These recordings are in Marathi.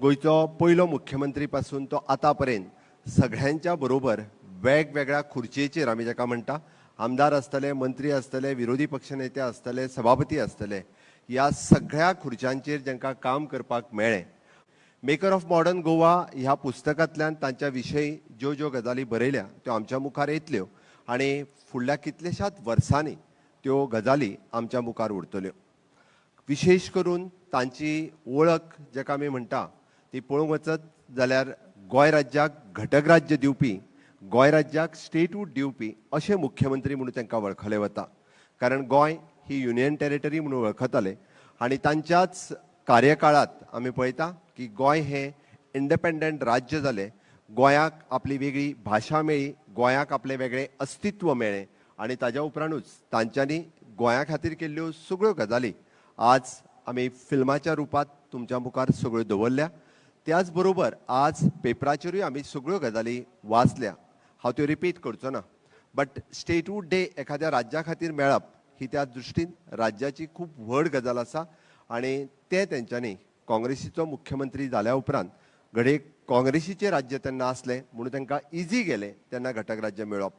गोंयचो पयलो मुख्यमंत्री पासून तो आतां पर्यंत सगळ्यांच्या बरोबर वेगवेगळ्या खुर्चेचेर आमी जाका म्हणटा आमदार आसतले मंत्री आसतले विरोधी पक्ष नेते आसतले सभापती आसतले ह्या सगळ्या खुर्च्यांचेर जांकां काम करपाक मेळ्ळें. मेकर ऑफ मॉडर्न गोवा ह्या पुस्तकांतल्यान तांच्या विशयी ज्यो ज्यो गजाली बरयल्या त्यो आमच्या मुखार येतल्यो आनी फुडल्या कितल्याशाच वर्सांनी त्यो गजाली आमच्या मुखार उरतल्यो. विशेश करून तांची वळख जाका आमी म्हणटा ती पळोवंक वचत जाल्यार गोंय राज्याक घटक राज्य दिवपी गोंय राज्याक स्टेटूट दिवपी अशे मुख्यमंत्री म्हणून तांकां वळखले वता. कारण गोंय ही युनियन टेरिटरी म्हणून वळखताले आनी तांच्याच कार्यकाळांत आमी पळयता की गोंय हें इंडिपेंडंट राज्य जालें. गोंयाक आपली वेगळी भाशा मेळ्ळी गोंयाक आपलें वेगळें अस्तित्व मेळ्ळें आनी ताज्या उपरांतूच तांच्यांनी गोंया खातीर केल्ल्यो सगळ्यो गजाली आज आमी फिल्माच्या रुपांत तुमच्या मुखार सगळ्यो दवरल्या. त्याच बरोबर आज पेपराचेरूय आमी सगळ्यो गजाली वाचल्या. हांव त्यो रिपीट करचो ना. बट स्टेटहूड डे एखाद्या राज्या खातीर मेळप ही त्या दृश्टीन राज्याची खूब व्हड गजाल आसा आनी ते तेंच्यांनी काँग्रेसीचो मुख्यमंत्री जाल्या उपरांत घडये काँग्रेसीचें राज्य तेन्ना आसलें म्हणून तांकां इजी गेलें तेन्ना घटक राज्य मेळप.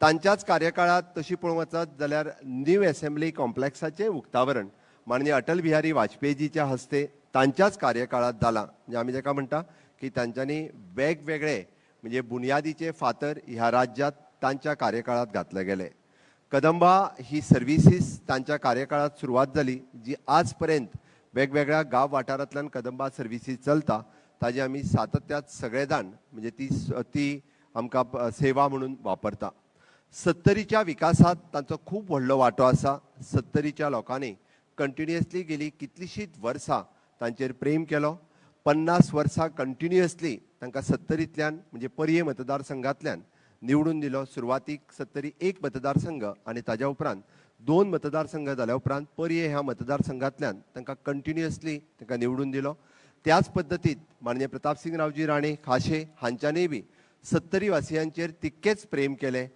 तांच्याच कार्यकाळात तशी पळोवंक वचत जाल्यार न्यू एसेंब्ली कॉम्प्लेक्साचें उक्तावरण माननीय अटल बिहारी वाजपेयीजीच्या हस्ते तांच्याच कार्यकाळात झाला. म्हणजे आमी जाका म्हणटा की तांच्यांनी वेगवेगळे म्हणजे बुनयादीचे फातर ह्या राज्यात तांच्या कार्यकाळात घातले गेले. कदंबा ही सर्विसीस तांच्या कार्यकाळात सुरवात जाली जी आज पर्यंत वेगवेगळ्या गांव वाठारांतल्यान कदंबा सर्विसीस चलता ताजी आमी सातत्यात सगळे जाण म्हणजे ती ती आमकां सेवा म्हणून वापरता. सत्तरीच्या विकासात तांचो खूब व्हडलो वांटो आसा. सत्तरीच्या लोकांनी कंटिन्युअसली गेली कितलीशींच वर्सां तांचेर प्रेम केलो? पन्नास वर्सां कंटिन्युअसली तांकां सत्तरींतल्यान म्हणजे पर्ये मतदारसंघांतल्यान निवडून दिलो. सुरवातीक सत्तरी एक मतदारसंघ आनी ताज्या उपरांत दोन मतदारसंघ जाल्या उपरांत पर्ये ह्या मतदारसंघांतल्यान तांकां कंटिन्युअसली तांकां निवडून दिलो. त्याच पद्दतीत माननीय प्रतापसिंग रावजी राणे खाशे हांच्यानीय बी सत्तरी वासियांचेर तितकेच प्रेम केलें.